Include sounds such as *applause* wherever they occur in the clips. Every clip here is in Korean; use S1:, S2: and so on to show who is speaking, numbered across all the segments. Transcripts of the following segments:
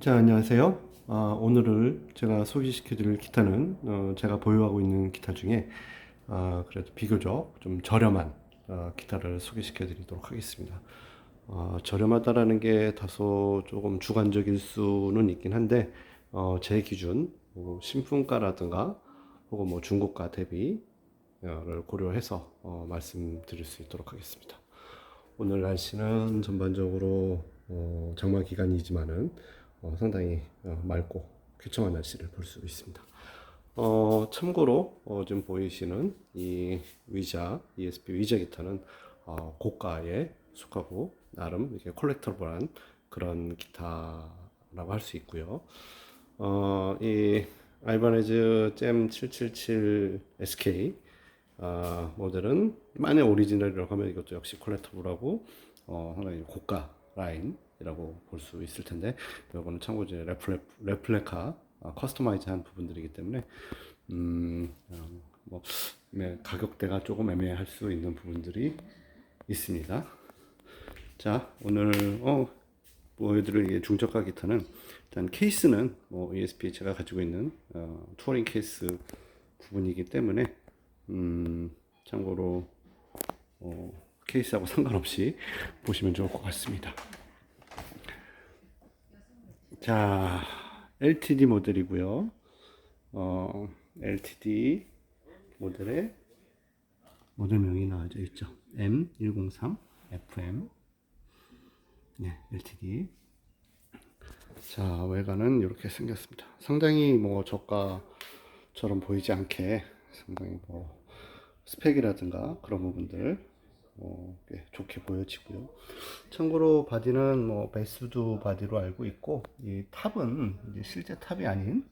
S1: 자, 안녕하세요. 아, 오늘을 제가 소개시켜 드릴 기타는 어, 제가 보유하고 있는 기타 중에 아, 그래도 비교적 좀 저렴한 어, 기타를 소개시켜 드리도록 하겠습니다. 어, 저렴하다라는 게 다소 조금 주관적일 수는 있긴 한데 어, 제 기준 뭐 신품가라든가 혹은 뭐 중고가 대비를 고려해서 어, 말씀드릴 수 있도록 하겠습니다. 오늘 날씨는 전반적으로 어, 장마 기간이지만은 어, 상당히 어, 맑고 쾌청한 날씨를 볼 수 있습니다. 어, 참고로 어, 지금 보이시는 이 위자 ESP 위자 기타는 어, 고가에 속하고 나름 이렇게 콜렉터블한 그런 기타라고 할 수 있고요. 어, 이 알바네즈 잼 777 SK 아, 모델은 만약 오리지널이라고 하면 이것도 역시 콜렉터블하고 어, 상당히 고가 라인 이라고 볼 수 있을 텐데 이거는 참고 이제 레플레, 레플레카 아, 커스터마이즈한 부분들이기 때문에 음, 어, 뭐 네, 가격대가 조금 애매할 수 있는 부분들이 있습니다. 자 오늘 어, 보여드릴 이 중저가 기타는 일단 케이스는 뭐 ESP 제가 가지고 있는 어, 투어링 케이스 부분이기 때문에 음, 참고로 어, 케이스하고 *laughs* 상관없이 보시면 좋을 것 같습니다. 자, LTD 모델이고요. 어, LTD 모델에 모델명이 나와져 있죠. M103 FM. 네, LTD. 자, 외관은 이렇게 생겼습니다. 상당히 뭐 저가처럼 보이지 않게 상당히 뭐 스펙이라든가 그런 부분들 어, 꽤 좋게 보여지고요. 참고로 바디는 뭐 베스드 바디로 알고 있고 이 탑은 실제 탑이 아닌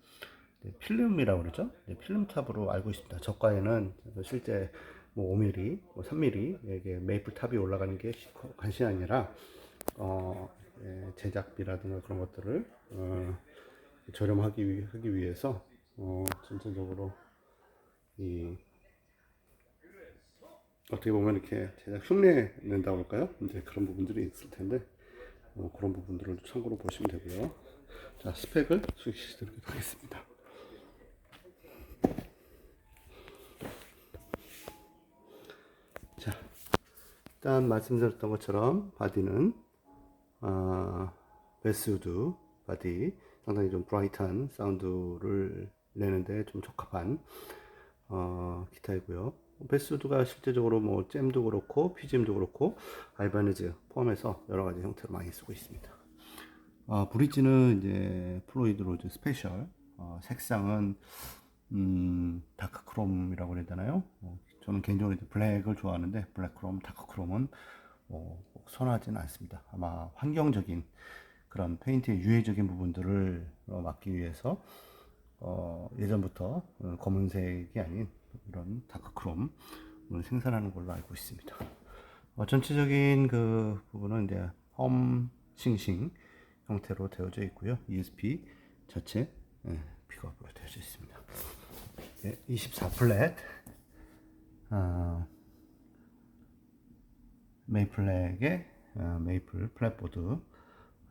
S1: 필름이라고 그러죠. 필름 탑으로 알고 있습니다. 저가에는 실제 뭐 5mm, 뭐 3mm 이게 메이플 탑이 올라가는 게 관심이 아니라 어, 예, 제작비라든가 그런 것들을 어, 저렴하기 위, 하기 위해서 어, 전체적으로 이 어떻게 보면 이렇게 제작 흉내 낸다고 할까요? 이제 그런 부분들이 있을 텐데 어, 그런 부분들을 참고로 보시면 되고요. 자 스펙을 소개시켜 드리도록 하겠습니다. 자 일단 말씀드렸던 것처럼 바디는 아, 베스우드 바디 상당히 좀 브라이트한 사운드를 내는데 좀 적합한 어, 기타이고요. 베스우드가 실제적으로 뭐 잼도 그렇고 피지엠도 그렇고 알바네즈 포함해서 여러 가지 형태로 많이 쓰고 있습니다. 아, 브릿지는 이제 플로이드 로즈 스페셜 어, 색상은 음, 다크 크롬이라고 해야 되나요? 어, 저는 개인적으로 블랙을 좋아하는데 블랙 크롬, 다크 크롬은 뭐, 꼭 선호하지는 않습니다. 아마 환경적인 그런 페인트의 유해적인 부분들을 어, 막기 위해서 어, 예전부터 어, 검은색이 아닌 이런 다크크롬을 생산하는 걸로 알고 있습니다. 어, 전체적인 그 부분은 이제 홈 싱싱 형태로 되어져 있고요. ESP 자체 예, 픽업으로 되어져 있습니다. 예, 24 플랫 어, 메이플렉의 어, 메이플 플랫보드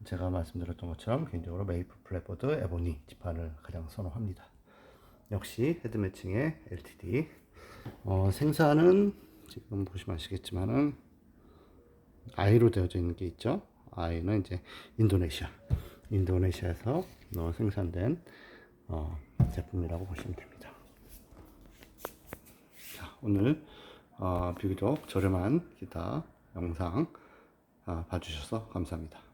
S1: 제가 말씀드렸던 것처럼 개인적으로 메이플 플랫보드 에보니 지판을 가장 선호합니다. 역시 헤드 매칭의 LTD 어, 생산은 지금 보시면 아시겠지만은 I로 되어져 있는 게 있죠. I는 이제 인도네시아 인도네시아에서 어, 생산된 어, 제품이라고 보시면 됩니다. 자, 오늘 어, 비교적 저렴한 기타 영상 아, 봐주셔서 감사합니다.